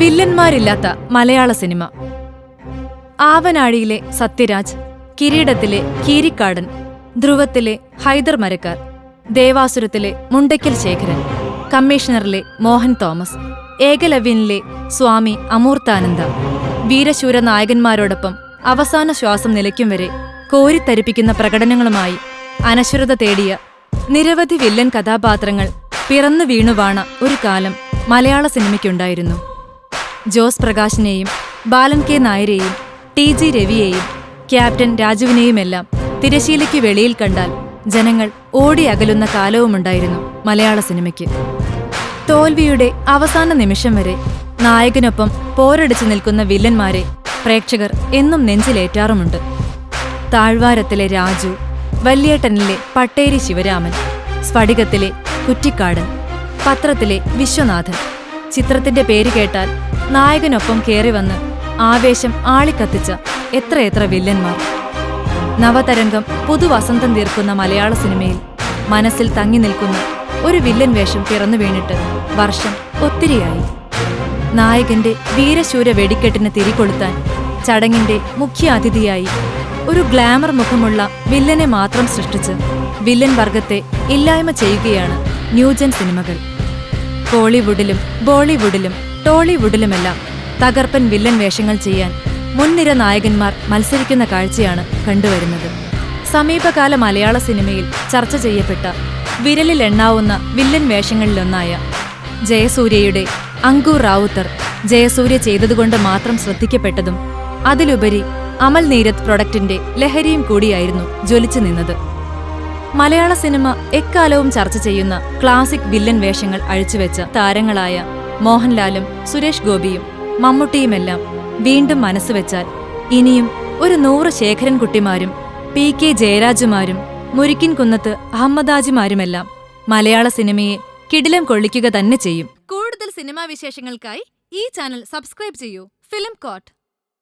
വില്ലന്മാരില്ലാത്ത മലയാള സിനിമ. ആവനാഴിയിലെ സത്യരാജ് കിരീടത്തിലെ കീരിക്കാടൻ ധ്രുവത്തിലെ ഹൈദർ മരക്കാർ ദേവാസുരത്തിലെ മുണ്ടയ്ക്കൽ ശേഖരൻ കമ്മീഷണറിലെ മോഹൻ തോമസ് ഏകലവ്യനിലെ സ്വാമി അമൂർത്താനന്ദ വീരശൂര നായകന്മാരോടൊപ്പം അവസാന ശ്വാസം നിലയ്ക്കും വരെ കോരിത്തരിപ്പിക്കുന്ന പ്രകടനങ്ങളുമായി അനശ്വരത തേടിയ നിരവധി വില്ലൻ കഥാപാത്രങ്ങൾ പിറന്നു വീണുവാണ ഒരു കാലം മലയാള സിനിമയ്ക്കുണ്ടായിരുന്നു. ജോസ് പ്രകാശിനെയും ബാലൻ കെ നായരെയും ടി ജി രവിയെയും ക്യാപ്റ്റൻ രാജുവിനെയുമെല്ലാം തിരശീലയ്ക്ക് വെളിയിൽ കണ്ടാൽ ജനങ്ങൾ ഓടി അകലുന്ന കാലവുമുണ്ടായിരുന്നു മലയാള സിനിമയ്ക്ക്. തോൽവിയുടെ അവസാന നിമിഷം വരെ നായകനൊപ്പം പോരടിച്ചു നിൽക്കുന്ന വില്ലന്മാരെ പ്രേക്ഷകർ എന്നും നെഞ്ചിലേറ്റാറുമുണ്ട്. താഴ്വാരത്തിലെ രാജു വല്യേട്ടനിലെ പട്ടേരി ശിവരാമൻ സ്ഫടികത്തിലെ കുറ്റിക്കാടൻ പത്രത്തിലെ വിശ്വനാഥൻ ചിത്രത്തിന്റെ പേര് കേട്ടാൽ നായകനൊപ്പം കയറി വന്ന് ആവേശം ആളിക്കത്തിച്ച എത്രയെത്ര വില്ലന്മാർ. നവതരംഗം പുതുവസന്തം തീർക്കുന്ന മലയാള സിനിമയിൽ മനസ്സിൽ തങ്ങി നിൽക്കുന്ന ഒരു വില്ലൻ വേഷം പിറന്നു വീണിട്ട് വർഷം ഒത്തിരിയായി. നായകന്റെ വീരശൂര വെടിക്കെട്ടിന് തിരികൊളുത്താൻ ചടങ്ങിന്റെ മുഖ്യ അതിഥിയായി ഒരു ഗ്ലാമർ മുഖമുള്ള വില്ലനെ മാത്രം സൃഷ്ടിച്ച് വില്ലൻ വർഗത്തെ ഇല്ലായ്മ ചെയ്യുകയാണ് ന്യൂജൻ സിനിമകൾ. കോളിവുഡിലും ബോളിവുഡിലും ടോളിവുഡിലുമെല്ലാം തകർപ്പൻ വില്ലൻ വേഷങ്ങൾ ചെയ്യാൻ മുൻനിര നായകന്മാർ മത്സരിക്കുന്ന കാഴ്ചയാണ് കണ്ടുവരുന്നത്. സമീപകാല മലയാള സിനിമയിൽ ചർച്ച ചെയ്യപ്പെട്ട വിരലിൽ എണ്ണാവുന്ന വില്ലൻ വേഷങ്ങളിലൊന്നായ ജയസൂര്യയുടെ അങ്കൂർ റാവുത്തർ ജയസൂര്യ ചെയ്തതുകൊണ്ട് മാത്രം ശ്രദ്ധിക്കപ്പെട്ടതും അതിലുപരി അമൽ നീരത് പ്രൊഡക്റ്റിന്റെ ലഹരിയും കൂടിയായിരുന്നു ജ്വലിച്ചു നിന്നത്. മലയാള സിനിമ എക്കാലവും ചർച്ച ചെയ്യുന്ന ക്ലാസിക് വില്ലൻ വേഷങ്ങൾ അഴിച്ചുവെച്ച താരങ്ങളായ മോഹൻലാലും സുരേഷ് ഗോപിയും മമ്മൂട്ടിയുമെല്ലാം വീണ്ടും മനസ്സുവെച്ചാൽ ഇനിയും ഒരു നൂറ് ശേഖരൻകുട്ടിമാരും പി കെ ജയരാജുമാരും മുരിക്കിൻ കുന്നത്ത് അഹമ്മദാജിമാരുമെല്ലാം മലയാള സിനിമയെ കിടിലം കൊള്ളിക്കുക തന്നെ ചെയ്യും. കൂടുതൽ സിനിമാ വിശേഷങ്ങൾക്കായി ഈ ചാനൽ സബ്സ്ക്രൈബ് ചെയ്യൂ. Film coat.